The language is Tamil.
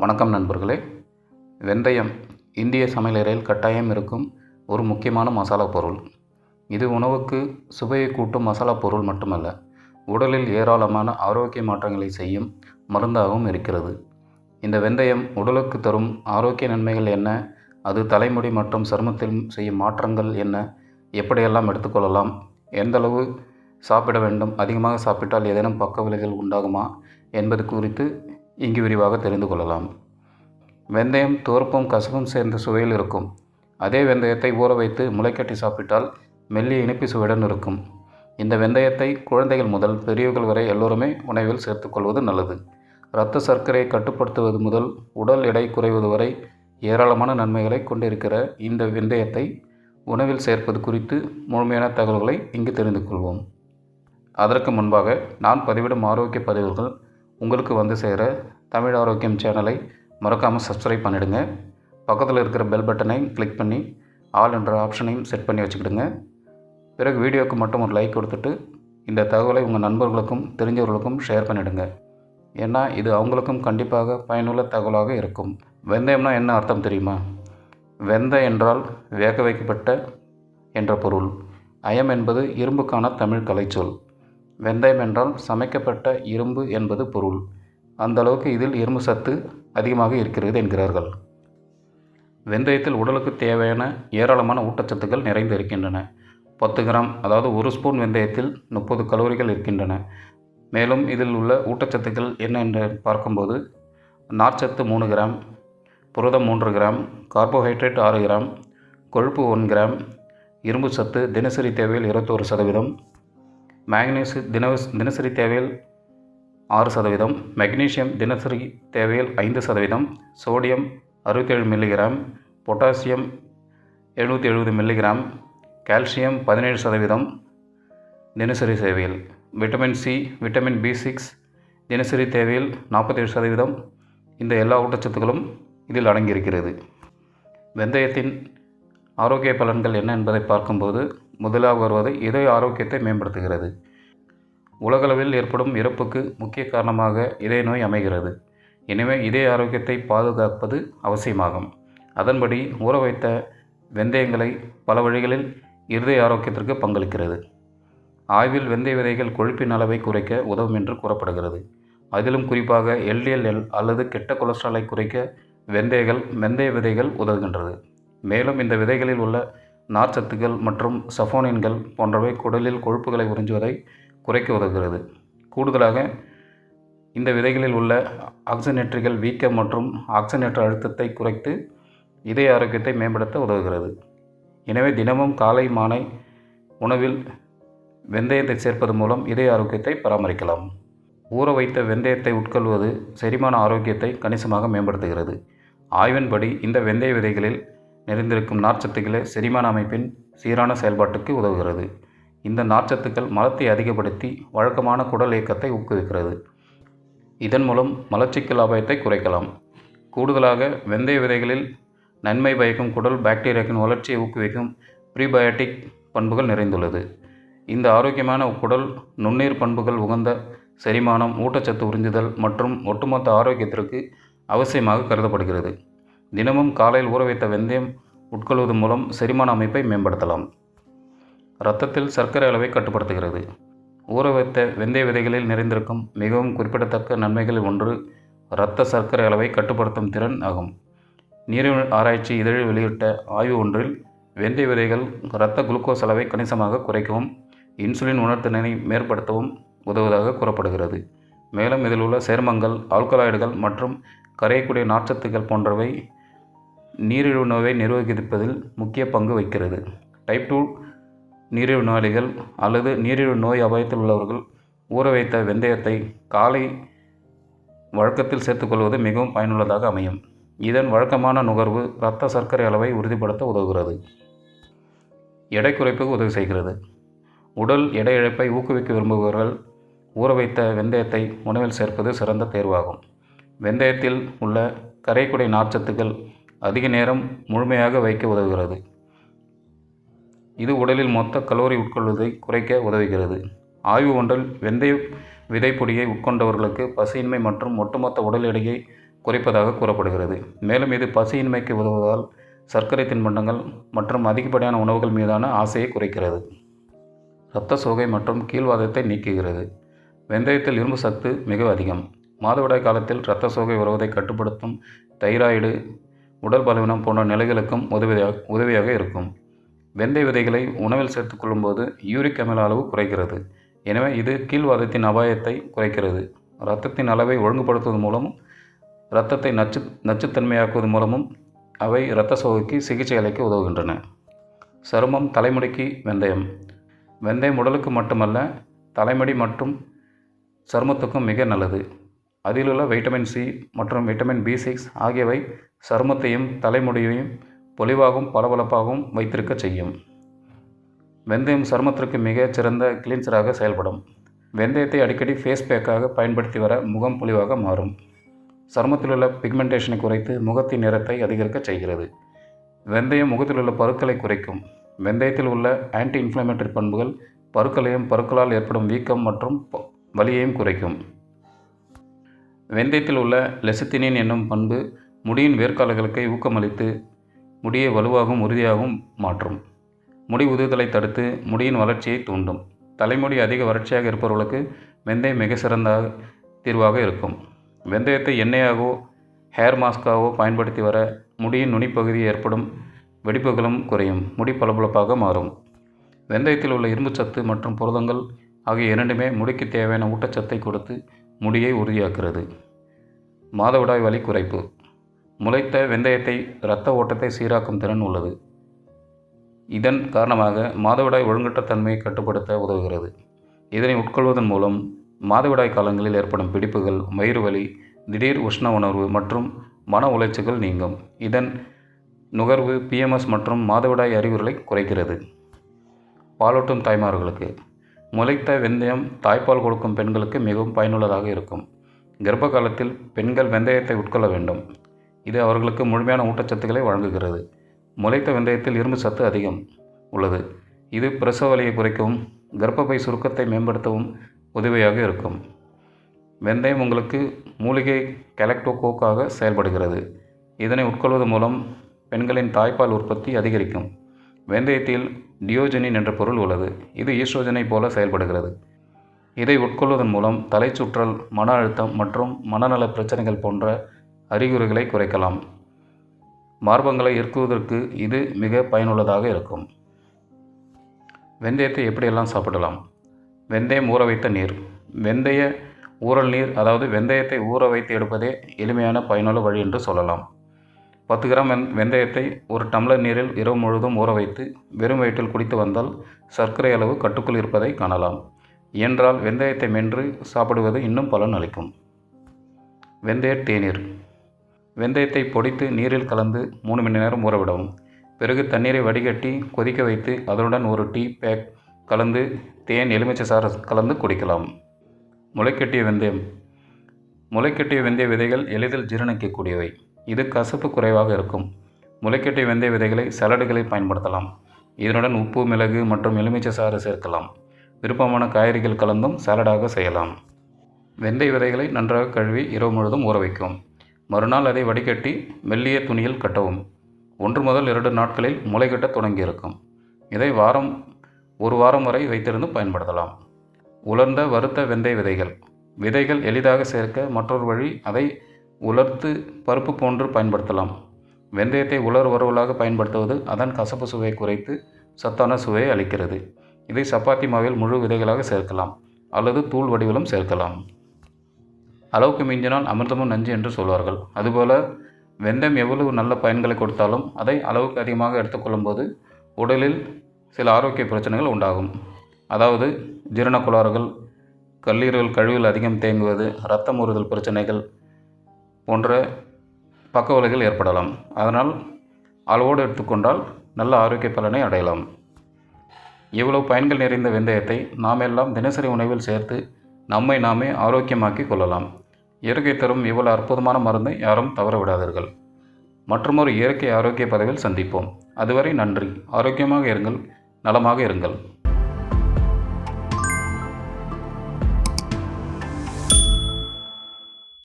வணக்கம் நண்பர்களே. வெந்தயம் இந்திய சமையலறையில் கட்டாயம் இருக்கும் ஒரு முக்கியமான மசாலா பொருள். இது உணவுக்கு சுவையை கூட்டும் மசாலா பொருள் மட்டுமல்ல உடலில் ஏராளமான ஆரோக்கிய மாற்றங்களை செய்யும் மருந்தாகவும் இருக்கிறது. இந்த வெந்தயம் உடலுக்கு தரும் ஆரோக்கிய நன்மைகள் என்ன? அது தலைமுடி மற்றும் சருமத்தில் செய்யும் மாற்றங்கள் என்ன? எப்படியெல்லாம் எடுத்துக்கொள்ளலாம்? எந்தளவு சாப்பிட வேண்டும்? அதிகமாக சாப்பிட்டால் ஏதேனும் பக்க விலைகள் உண்டாகுமா? என்பது குறித்து இங்கு விரிவாக தெரிந்து கொள்ளலாம். வெந்தயம் துவர்ப்பும் கசப்பும் சேர்ந்த சுவையில் இருக்கும். அதே வெந்தயத்தை ஊற வைத்து முளைக்கட்டி சாப்பிட்டால் மெல்லிய இனிப்பு சுவையுடன் இருக்கும். இந்த வெந்தயத்தை குழந்தைகள் முதல் பெரியவர்கள் வரை எல்லோருமே உணவில் சேர்த்துக்கொள்வது நல்லது. இரத்த சர்க்கரையை கட்டுப்படுத்துவது முதல் உடல் எடை குறைவது வரை ஏராளமான நன்மைகளை கொண்டிருக்கிற இந்த வெந்தயத்தை உணவில் சேர்ப்பது குறித்து முழுமையான தகவல்களை இங்கு தெரிந்து கொள்வோம். அதற்கு முன்பாக நான் பதிவிடும் ஆரோக்கிய பதிவுகள் உங்களுக்கு வந்து சேர தமிழ் ஆரோக்கியம் சேனலை மறக்காமல் சப்ஸ்கிரைப் பண்ணிவிடுங்க பக்கத்தில் இருக்கிற பெல் பட்டனையும் கிளிக் பண்ணி ஆல் என்ற ஆப்ஷனையும் செட் பண்ணி வச்சுக்கிடுங்க. பிறகு வீடியோவுக்கு மட்டும் ஒரு லைக் கொடுத்துட்டு இந்த தகவலை உங்கள் நண்பர்களுக்கும் தெரிஞ்சவர்களுக்கும் ஷேர் பண்ணிவிடுங்க ஏன்னா இது அவங்களுக்கும் கண்டிப்பாக பயனுள்ள தகவலாக இருக்கும். வெந்தயம்னா என்ன அர்த்தம் தெரியுமா? வெந்த என்றால் வேக வைக்கப்பட்ட என்ற பொருள். அயம் என்பது இரும்புக்கான தமிழ் கலைச்சொல். வெந்தயம் என்றால் சமைக்கப்பட்ட இரும்பு என்பது பொருள். அந்த அளவுக்கு இதில் இரும்பு சத்து அதிகமாக இருக்கிறது என்கிறார்கள். வெந்தயத்தில் உடலுக்கு தேவையான ஏராளமான ஊட்டச்சத்துக்கள் நிறைந்து இருக்கின்றன. பத்து கிராம் அதாவது ஒரு ஸ்பூன் வெந்தயத்தில் முப்பது கலோரிகள் இருக்கின்றன. மேலும் இதில் உள்ள ஊட்டச்சத்துக்கள் என்ன என்று பார்க்கும்போது நார்ச்சத்து மூணு கிராம் புரதம் மூன்று கிராம் கார்போஹைட்ரேட் ஆறு கிராம் கொழுப்பு ஒன் கிராம் இரும்பு சத்து தினசரி தேவையில் இருபத்தோரு சதவீதம் மேக்னீசு தின தினசரி தேவையில் ஆறு சதவீதம் மெக்னீஷியம் தினசரி தேவையில் ஐந்து சதவீதம் சோடியம் அறுபத்தேழு மில்லிகிராம் பொட்டாசியம் எழுநூற்றி எழுபது மில்லிகிராம் கால்சியம் பதினேழு சதவீதம் தினசரி சேவையில் vitamin C vitamin B six தினசரி தேவையில் நாற்பத்தேழு சதவீதம். இந்த எல்லா ஊட்டச்சத்துக்களும் இதில் அடங்கியிருக்கிறது. வெந்தயத்தின் ஆரோக்கிய பலன்கள் என்ன என்பதை பார்க்கும்போது முதலாக வருவது இதய ஆரோக்கியத்தை மேம்படுத்துகிறது. உலகளவில் ஏற்படும் இறப்புக்கு முக்கிய காரணமாக இதய நோய் அமைகிறது. எனவே இதய ஆரோக்கியத்தை பாதுகாப்பது அவசியமாகும். அதன்படி ஊற வைத்த வெந்தயங்களை பல வழிகளில் இருதய ஆரோக்கியத்திற்கு பங்களிக்கிறது. ஆய்வில் வெந்தய விதைகள் கொழுப்பின் அளவை குறைக்க உதவும் என்று கூறப்படுகிறது. அதிலும் குறிப்பாக எல்டிஎல் அல்லது கெட்ட கொலஸ்ட்ராலை குறைக்க வெந்தயங்கள் வெந்தய விதைகள் உதவுகின்றது. மேலும் இந்த விதைகளில் உள்ள நார்ச்சத்துக்கள் மற்றும் சஃபோனின்கள் போன்றவை குடலில் கொழுப்புகளை உறிஞ்சுவதை குறைக்க உதவுகிறது. கூடுதலாக இந்த விதைகளில் உள்ள ஆக்சிஜனேற்றிகள் வீக்கம் மற்றும் ஆக்சிஜனேற்ற அழுத்தத்தை குறைத்து இதய ஆரோக்கியத்தை மேம்படுத்த உதவுகிறது. எனவே தினமும் காலை மாலை உணவில் வெந்தயத்தை சேர்ப்பது மூலம் இதய ஆரோக்கியத்தை பராமரிக்கலாம். ஊற வைத்த வெந்தயத்தை உட்கொள்வது செரிமான ஆரோக்கியத்தை கணிசமாக மேம்படுத்துகிறது. ஆய்வின்படி இந்த வெந்தய விதைகளில் நிறைந்திருக்கும் நார்ச்சத்துக்களே செரிமான அமைப்பின் சீரான செயல்பாட்டுக்கு உதவுகிறது. இந்த நார்ச்சத்துக்கள் மலத்தை அதிகப்படுத்தி வழக்கமான குடல் இயக்கத்தை ஊக்குவிக்கிறது. இதன் மூலம் மலச்சிக்கல் அபாயத்தை குறைக்கலாம். கூடுதலாக வெந்தய விதைகளில் நன்மை பயக்கும் குடல் பாக்டீரியாக்கின் வளர்ச்சியை ஊக்குவிக்கும் ப்ரீபயோட்டிக் பண்புகள் நிறைந்துள்ளது. இந்த ஆரோக்கியமான குடல் நுண்ணீர் பண்புகள் உகந்த செரிமானம் ஊட்டச்சத்து உறிஞ்சுதல் மற்றும் ஒட்டுமொத்த ஆரோக்கியத்திற்கு அவசியமாக கருதப்படுகிறது. தினமும் காலையில் ஊற வைத்த வெந்தயம் உட்கொள்வது மூலம் செரிமான அமைப்பை மேம்படுத்தலாம். இரத்தத்தில் சர்க்கரை அளவை கட்டுப்படுத்துகிறது. ஊற வைத்த வெந்தய விதைகளில் நிறைந்திருக்கும் மிகவும் குறிப்பிடத்தக்க நன்மைகளில் ஒன்று இரத்த சர்க்கரை அளவை கட்டுப்படுத்தும் திறன் ஆகும். நீரிழிவு ஆராய்ச்சி இதழில் வெளியிட்ட ஆய்வு ஒன்றில் வெந்தய விதைகள் இரத்த குளுக்கோஸ் அளவை கணிசமாக குறைக்கவும் இன்சுலின் உணர்திறனை மேற்படுத்தவும் உதவுவதாக கூறப்படுகிறது. மேலும் இதில் உள்ள சேர்மங்கள் ஆல்கலாய்டுகள் மற்றும் கரையக்கூடிய நார்ச்சத்துக்கள் போன்றவை நீரிழிவு நோயை நிர்வகிப்பதில் முக்கிய பங்கு வகிக்கிறது. டைப் டூ நீரிழிவு நோயாளிகள் அல்லது நீரிழிவு நோய் அபாயத்தில் உள்ளவர்கள் ஊற வைத்த வெந்தயத்தை காலை வழக்கத்தில் சேர்த்துக்கொள்வது மிகவும் பயனுள்ளதாக அமையும். இதன் வழக்கமான நுகர்வு இரத்த சர்க்கரை அளவை உறுதிப்படுத்த உதவுகிறது. எடை குறைப்புக்கு உதவி செய்கிறது. உடல் எடை இழப்பை ஊக்குவிக்க விரும்புபவர்கள் ஊற வைத்த வெந்தயத்தை உணவில் சேர்ப்பது சிறந்த தேர்வாகும். வெந்தயத்தில் உள்ள கரைக்குடை நார்ச்சத்துக்கள் அதிக நேரம் முழுமையாக வைக்க உதவுகிறது. இது உடலில் மொத்த கலோரி உட்கொள்வதை குறைக்க உதவுகிறது. ஆய்வு ஒன்றில் வெந்தய விதைப்பொடியை உட்கொண்டவர்களுக்கு பசியின்மை மற்றும் ஒட்டுமொத்த உடல் எடையை குறைப்பதாக கூறப்படுகிறது. மேலும் இது பசியின்மைக்கு உதவுவதால் சர்க்கரை தின்பண்டங்கள் மற்றும் அதிகப்படியான உணவுகள் மீதான ஆசையை குறைக்கிறது. இரத்த சோகை மற்றும் கீழ்வாதத்தை நீக்குகிறது. வெந்தயத்தில் இரும்பு சத்து மிக அதிகம். மாதவிடாய் காலத்தில் இரத்த சோகை வருவதை கட்டுப்படுத்தும் தைராய்டு உடல் பலவீனம் போன்ற நிலைகளுக்கும் உதவியாக உதவியாக இருக்கும். வெந்தய விதைகளை உணவில் சேர்த்துக்கொள்ளும்போது யூரிக் அமில அளவு குறைகிறது. எனவே இது கீழ்வாதத்தின் அபாயத்தை குறைக்கிறது. இரத்தத்தின் அளவை ஒழுங்குபடுத்துவதன் மூலமும் இரத்தத்தை நச்சு நச்சுத்தன்மையாக்குவதன் மூலமும் அவை இரத்த சோகைக்கு சிகிச்சை அளிக்க உதவுகின்றன. சருமம் தலைமுடிக்கு வெந்தயம். வெந்தயம் உடலுக்கு மட்டுமல்ல தலைமுடி மற்றும் சருமத்துக்கும் மிக நல்லது. அதிலுள்ள வைட்டமின் சி மற்றும் வைட்டமின் பி சிக்ஸ் ஆகியவை சருமத்தையும் தலைமுடியையும் பொலிவாகவும் பளபளப்பாகவும் வைத்திருக்க செய்யும். வெந்தயம் சருமத்திற்கு மிகச் சிறந்த கிளீன்சராக செயல்படும். வெந்தயத்தை அடிக்கடி ஃபேஸ் பேக்காக பயன்படுத்தி வர முகம் பொலிவாக மாறும். சருமத்தில் உள்ள பிக்மெண்டேஷனை குறைத்து முகத்தின் நிறத்தை அதிகரிக்க செய்கிறது. வெந்தயம் முகத்தில் உள்ள பருக்களை குறைக்கும். வெந்தயத்தில் உள்ள ஆன்டி இன்ஃப்ளமேட்டரி பண்புகள் பருக்களையும் பருக்களால் ஏற்படும் வீக்கம் மற்றும் வலியையும் குறைக்கும். வெந்தயத்தில் உள்ள லெசத்தினின் என்னும் பண்பு முடியின் வேர்க்கால்களுக்கு ஊக்கமளித்து முடியை வலுவாகவும் உறுதியாகவும் மாற்றும். முடி உதுதலை தடுத்து முடியின் வளர்ச்சியை தூண்டும். தலைமுடி அதிக வறட்சியாக இருப்பவர்களுக்கு வெந்தயம் மிக சிறந்த தீர்வாக இருக்கும். வெந்தயத்தை எண்ணெயாகவோ ஹேர் மாஸ்காகவோ பயன்படுத்தி வர முடியின் நுனிப்பகுதி ஏற்படும் வெடிப்புகளும் குறையும். முடி பளபளப்பாக மாறும். வெந்தயத்தில் உள்ள இரும்புச்சத்து மற்றும் புரதங்கள் ஆகிய இரண்டுமே முடிக்கு தேவையான ஊட்டச்சத்தை கொடுத்து முடியை உறுதியாக்குகிறது. மாதவிடாய் வலி குறைப்பு. முளைத்த வெந்தயத்தை இரத்த ஓட்டத்தை சீராக்கும் திறன் உள்ளது. இதன் காரணமாக மாதவிடாய் ஒழுங்கற்ற தன்மையை கட்டுப்படுத்த உதவுகிறது. இதனை உட்கொள்வதன் மூலம் மாதவிடாய் காலங்களில் ஏற்படும் பிடிப்புகள் வயிறு வலி திடீர் உஷ்ண உணர்வு மற்றும் மன உளைச்சல்கள் நீங்கும். இதன் நுகர்வு பிஎம்எஸ் மற்றும் மாதவிடாய் அறிகுறிகளை குறைக்கிறது. பாலூட்டும் தாய்மார்களுக்கு முளைத்த வெந்தயம் தாய்ப்பால் கொடுக்கும் பெண்களுக்கு மிகவும் பயனுள்ளதாக இருக்கும். கர்ப்ப காலத்தில் பெண்கள் வெந்தயத்தை உட்கொள்ள வேண்டும். இது அவர்களுக்கு முழுமையான ஊட்டச்சத்துக்களை வழங்குகிறது. முளைத்த வெந்தயத்தில் இரும்பு சத்து அதிகம் உள்ளது. இது பிரசவ வலியை குறைக்கவும் கர்ப்பப்பை சுருக்கத்தை மேம்படுத்தவும் உதவியாக இருக்கும். வெந்தயம் உங்களுக்கு மூலிகை கெலக்டோகோக்காக செயல்படுகிறது. இதனை உட்கொள்வது மூலம் பெண்களின் தாய்ப்பால் உற்பத்தி அதிகரிக்கும். வெந்தயத்தில் டியோஜனின் என்ற பொருள் உள்ளது. இது ஈஸ்ட்ரோஜனை போல செயல்படுகிறது. இதை உட்கொள்வதன் மூலம் தலைச்சுற்றல் மன அழுத்தம் மற்றும் மனநல பிரச்சனைகள் போன்ற அறிகுறிகளை குறைக்கலாம். மார்பங்களை இறுக்குவதற்கு இது மிக பயனுள்ளதாக இருக்கும். வெந்தயத்தை எப்படியெல்லாம் சாப்பிடலாம்? வெந்தயம் ஊற வைத்த நீர். வெந்தய ஊறல் நீர் அதாவது வெந்தயத்தை ஊற வைத்து எடுப்பதே எளிமையான பயனுள்ள வழி என்று சொல்லலாம். பத்து கிராம் வெந் வெந்தயத்தை ஒரு டம்ளர் நீரில் இரவு முழுவதும் ஊற வைத்து வெறும் வயிற்றில் குடித்து வந்தால் சர்க்கரை அளவு கட்டுக்குள் இருப்பதை காணலாம். என்றால் வெந்தயத்தை மென்று சாப்பிடுவது இன்னும் பலன் அளிக்கும். வெந்தய தேநீர். வெந்தயத்தை பொடித்து நீரில் கலந்து மூணு மணி நேரம் ஊறவிடவும் பிறகு தண்ணீரை வடிகட்டி கொதிக்க வைத்து அதனுடன் ஒரு டீ பேக் கலந்து தேன் எலுமிச்சை சாறு கலந்து குடிக்கலாம். முளைக்கட்டிய வெந்தயம். முளைக்கட்டிய வெந்தய விதைகள் எளிதில் ஜீரணிக்கக்கூடியவை. இது கசப்பு குறைவாக இருக்கும். முளைக்கட்டிய வெந்தய விதைகளை சலடுகளை பயன்படுத்தலாம். இதனுடன் உப்பு மிளகு மற்றும் எலுமிச்சை சாறு சேர்க்கலாம். விருப்பமான காய்கறிகள் கலந்தும் சாலடாக செய்யலாம். வெந்தய விதைகளை நன்றாக கழுவி இரவு முழுவதும் ஊற வைக்கும். மறுநாள் அதை வடிகட்டி மெல்லிய துணியில் கட்டவும். ஒன்று முதல் இரண்டு நாட்களில் முளைகட்ட தொடங்கியிருக்கும். இதை வாரம் ஒரு வாரம் வரை வைத்திருந்து பயன்படுத்தலாம். உலர்ந்த வறுத்த வெந்தய விதைகள். விதைகள் எளிதாக சேர்க்க மற்றொரு வழி அதை உலர்த்து பருப்பு போன்று பயன்படுத்தலாம். வெந்தயத்தை உலர் வறுவலாக பயன்படுத்துவது அதன் கசப்பு சுவையை குறைத்து சத்தான சுவையை அளிக்கிறது. இதை சப்பாத்தி மாவில் முழு விதைகளாக சேர்க்கலாம். அல்லது தூள் வடிவிலும் சேர்க்கலாம். அளவுக்கு மிஞ்சினால் அமிர்தமும் நஞ்சு என்று சொல்வார்கள். அதுபோல் வெந்தயம் எவ்வளவு நல்ல பயன்களை கொடுத்தாலும் அதை அளவுக்கு அதிகமாக எடுத்துக்கொள்ளும்போது உடலில் சில ஆரோக்கிய பிரச்சனைகள் உண்டாகும். அதாவது ஜீரண கோளாறுகள் கல்லீரல் கழிவில் அதிகம் தேங்குவது இரத்தம் ஊறுதல் பிரச்சனைகள் போன்ற பக்கவலைகள் ஏற்படலாம். அதனால் அளவோடு எடுத்துக்கொண்டால் நல்ல ஆரோக்கிய பலனை அடையலாம். இவ்வளவு பயன்கள் நிறைந்த வெந்தயத்தை நாம் எல்லாம் தினசரி உணவில் சேர்த்து நம்மை நாமே ஆரோக்கியமாக்கி கொள்ளலாம். இயற்கை தரும் இவ்வளவு அற்புதமான மருந்தை யாரும் தவற விடாதீர்கள் மற்றொரு இயற்கை ஆரோக்கிய பதவியில் சந்திப்போம். அதுவரை நன்றி. ஆரோக்கியமாக இருங்கள் நலமாக இருங்கள்.